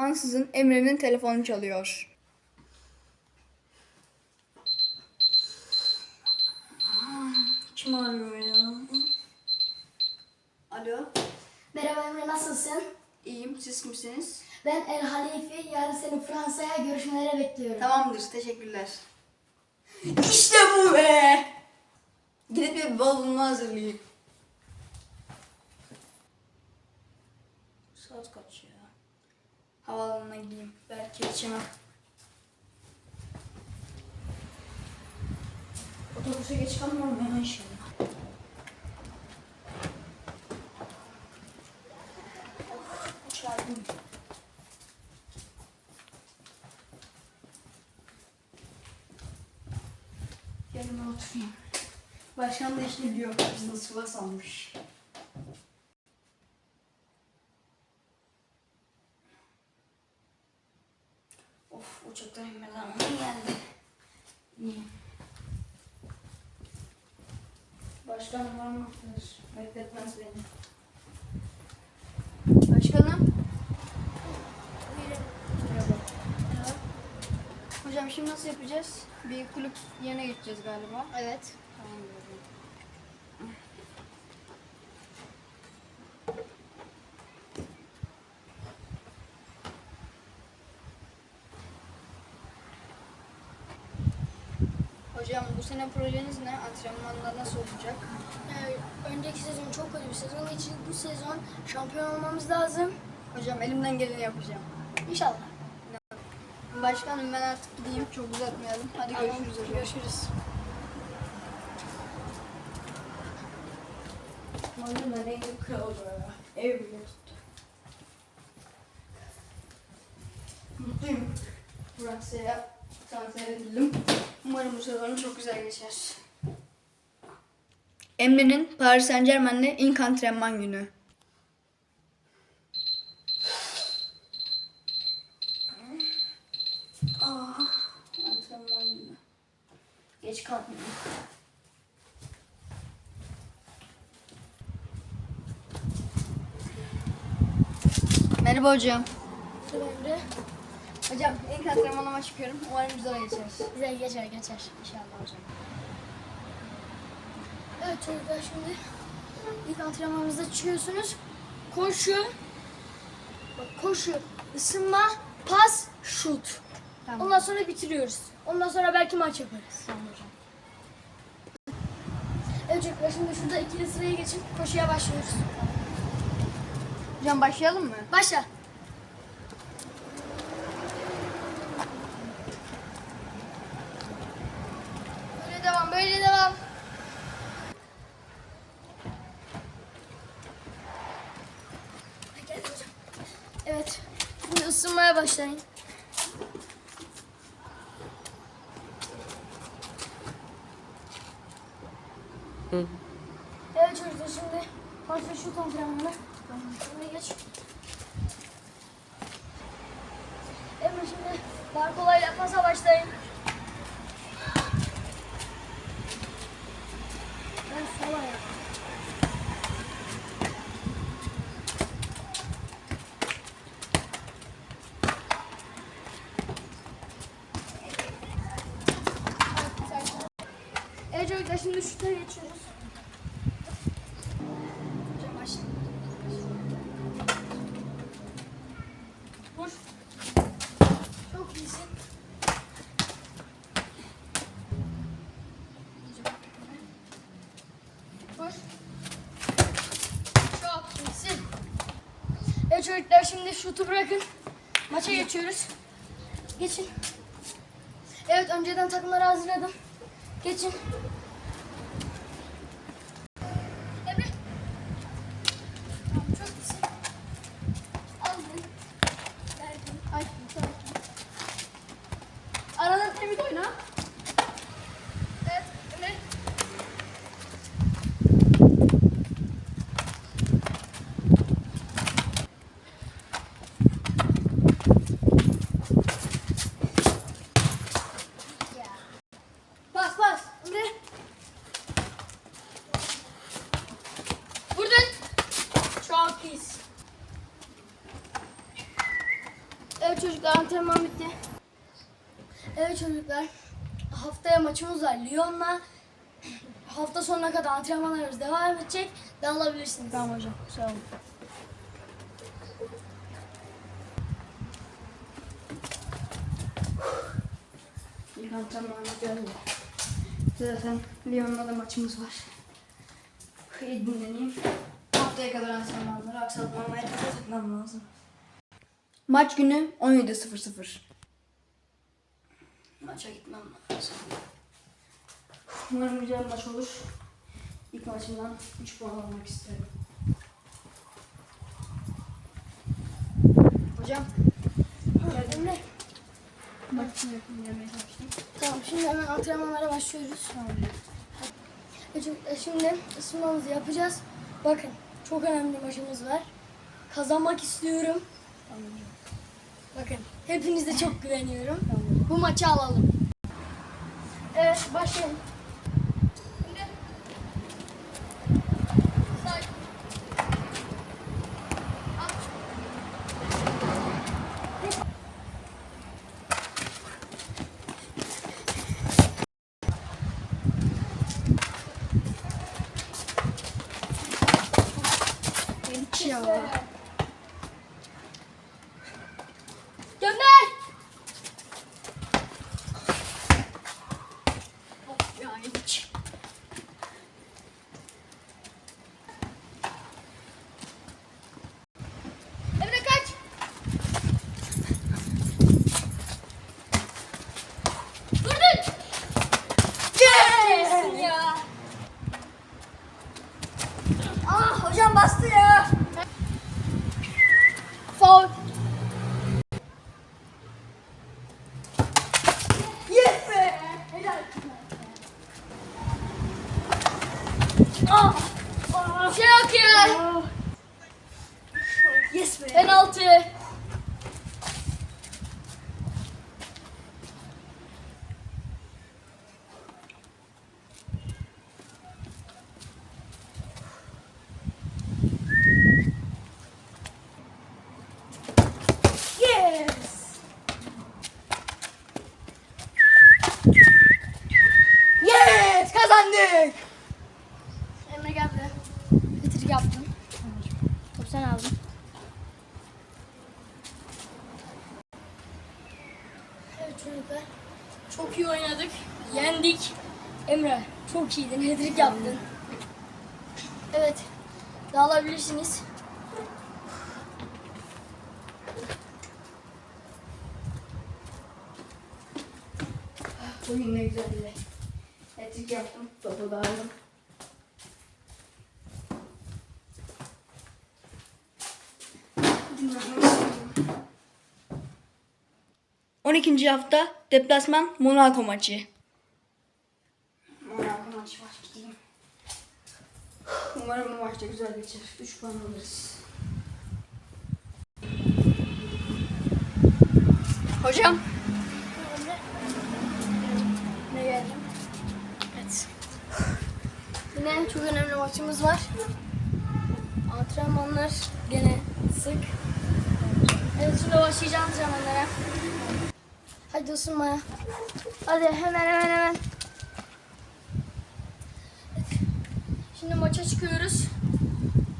Ansızın Emre'nin telefonu çalıyor. Kim arıyor ya? Alo. Merhaba Emre nasılsın? İyiyim. Siz kimsiniz? Ben El Halifi. Yarın seni Fransa'ya görüşmelere bekliyorum. Tamamdır. Teşekkürler. İşte bu be. Gidip bir bavulumu hazırlayayım. Saat kaç ya? Havaalanına gideyim. Belki yetişemem. Otobüse geç kalmam ya inşallah. Uçardım. Oturayım. Başkan da işte diyor karşısında sıva salmış. Of uçaktan inme zamanı geldi. İyi. Başkan var mı? Bekletmez beni. Başkanım. Merhaba. Hocam şimdi nasıl yapacağız? Bir kulüp yerine geçeceğiz galiba. Evet. Tamam hocam. Hocam bu sene projeniz ne? Antrenmanlar nasıl olacak? Ee, önceki sezon çok kötü bir sezon için bu sezon şampiyon olmamız lazım. Hocam elimden geleni yapacağım. İnşallah. Başkanım ben artık gideyim. Çok uzatmayalım. Hadi görüşürüz hocam. Görüşürüz. Malum nereye kaldı? Ev bile tuttu. Mutluyum. Fransa'ya transfer edildim. Umarım bu sezon çok güzel geçer. Emre'nin Paris Saint Germain'le ilk antrenman günü. Ah, antrenman günü. Geç kalmayayım. Merhaba hocam. Emre. Hocam ilk antrenmanıma çıkıyorum. Umarım güzel geçer. Güzel geçer geçer inşallah hocam. Evet çocuklar şimdi ilk antrenmanınızda çıkıyorsunuz. Koşu, bak koşu, ısınma, pas, şut. Tamam. Ondan sonra bitiriyoruz. Ondan sonra belki maç yaparız. Tamam çocuklar şimdi şurada ikili sıraya geçip koşuya başlıyoruz. Hocam başlayalım mı? Başla. Böyle devam, böyle devam. Evet. Şimdi ısınmaya başlayın. Evet çocuklar şimdi ve şut antrenmanı. Şuraya geç. Emre şimdi Barkolay'la pasa başlayın. Ben sola yap. Evet şuta geçiyoruz. Vur. Çok iyisin. Vur. Çok iyisin. Evet çocuklar şimdi şutu bırakın. Maça geçiyoruz. Geçin. Evet önceden takımları hazırladım. Geçin. Emre. Tamam, çok iyisin. Aldın. Verdin. Ay, tamam. Arada temiz oyna. Evet, Emre. Pas pas. Emre. Evet çocuklar antrenman bitti. Evet çocuklar. Haftaya maçımız var Lyon'la. Hafta sonuna kadar antrenmanlarımız devam edecek. Dağılabilirsiniz. Tamam hocam. Sağ olun. İlk antrenmanı geldi. Zaten Lyon'la da maçımız var. İyi dinleneyim. Haftaya kadar antrenmanları aksatmamaya dikkat etmem lazım. Maç günü 17.00. Maça gitmem lazım. Umarım güzel maç olur. İlk maçımdan 3 puan almak isterim. Hocam, Gördün mü? maç için yakın gelmeye çalıştım. Tamam şimdi hemen antrenmanlara başlıyoruz. Evet çocuklar şimdi ısınmamızı yapacağız. Bakın çok önemli maçımız var. Kazanmak istiyorum. Bakın hepinize çok güveniyorum. Bu maçı alalım. Evet başlayalım. বাঁচতে çocuklar. Çok iyi oynadık. Yendik. Emre çok iyiydin. Hedrik yaptın. Evet. Dağılabilirsiniz. Bugün ne güzeldi. Etrik yaptım. Topu da aldım. Dinlenmek istiyorum. 12. hafta deplasman Monaco maçı. Monaco maçı var gideyim. Umarım bu maçta güzel geçer. 3 puan alırız. Hocam. Ne geldi? Evet. Yine çok önemli maçımız var. Antrenmanlar gene sık. Evet şimdi başlayacağız antrenmanlara. Hadi ısınmaya. Hadi hemen hemen hemen. Şimdi maça çıkıyoruz.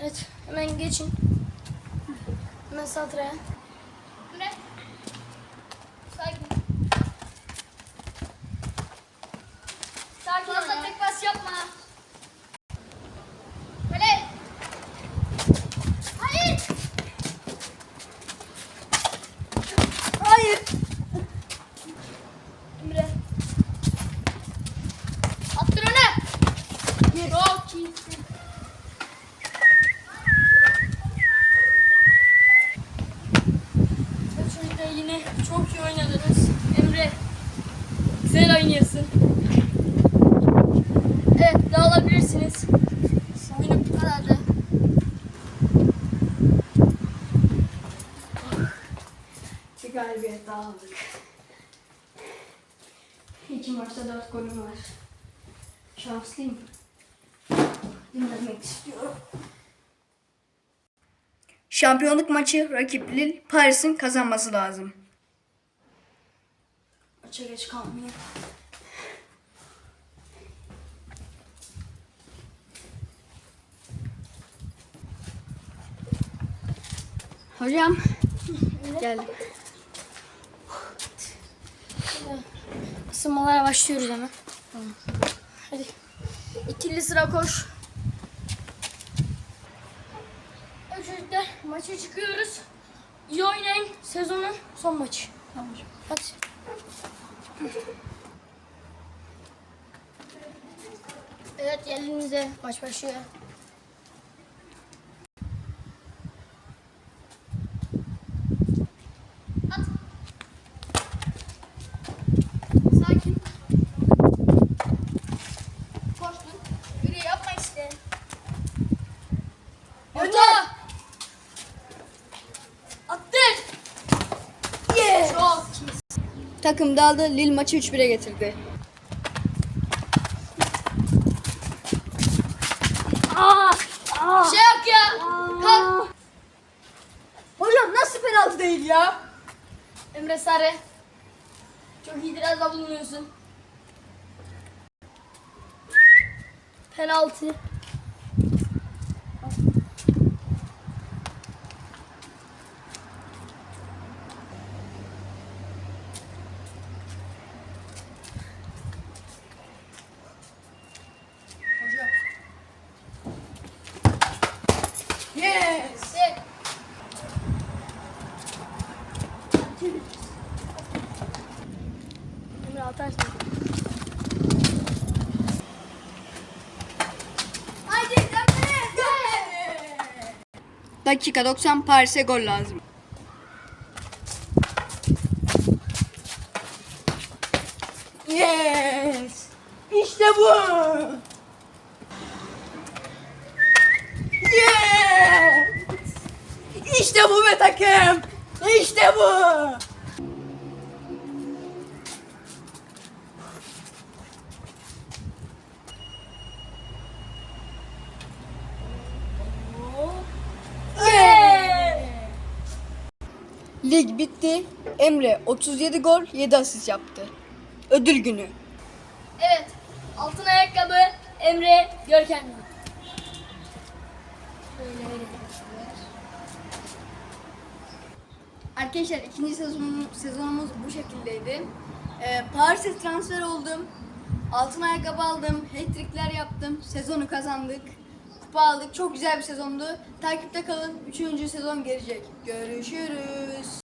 Evet hemen geçin. Hemen satraya. Ne? Sakin. Sakin Fazla tek pas yapma. Kale. Hayır. Hayır. Emre. Attır öne. Çok iyisin. Evet çocuklar yine çok iyi oynadınız. Emre güzel oynuyorsun. Evet dağılabilirsiniz. Oyunu bu kadardı. Bir aldık. İki maçta dört golüm var. Şanslıyım. Dinlenmek istiyorum. Şampiyonluk maçı rakip Lille, Paris'in kazanması lazım. Maça geç kalmayayım. Hocam. Gel. Isınmalara başlıyoruz hemen. Hadi. İkili sıra koş. Çocuklar maça çıkıyoruz. İyi oynayın. Sezonun son maçı. Tamam. Hadi. Evet yerlerinize maç başlıyor. Takım daldı. Lille maçı 3-1'e getirdi. Aa, Şey yok ya. Kalk. Hocam nasıl penaltı değil ya? Emre Sarı. Çok itirazda bulunuyorsun. Penaltı. Hocam. Yes. Set. Emre atarsın. Dakika 90 Paris'e gol lazım. Yes. İşte bu. Yes. İşte bu be takım. İşte bu. Lig bitti. Emre 37 gol 7 asist yaptı. Ödül günü. Evet. Altın ayakkabı Emre Görkem. Arkadaşlar ikinci sezonumuz, sezonumuz bu şekildeydi. Ee, Paris'e transfer oldum. Altın ayakkabı aldım. Hat-trickler yaptım. Sezonu kazandık. Kupa aldık. Çok güzel bir sezondu. Takipte kalın. Üçüncü sezon gelecek. Görüşürüz.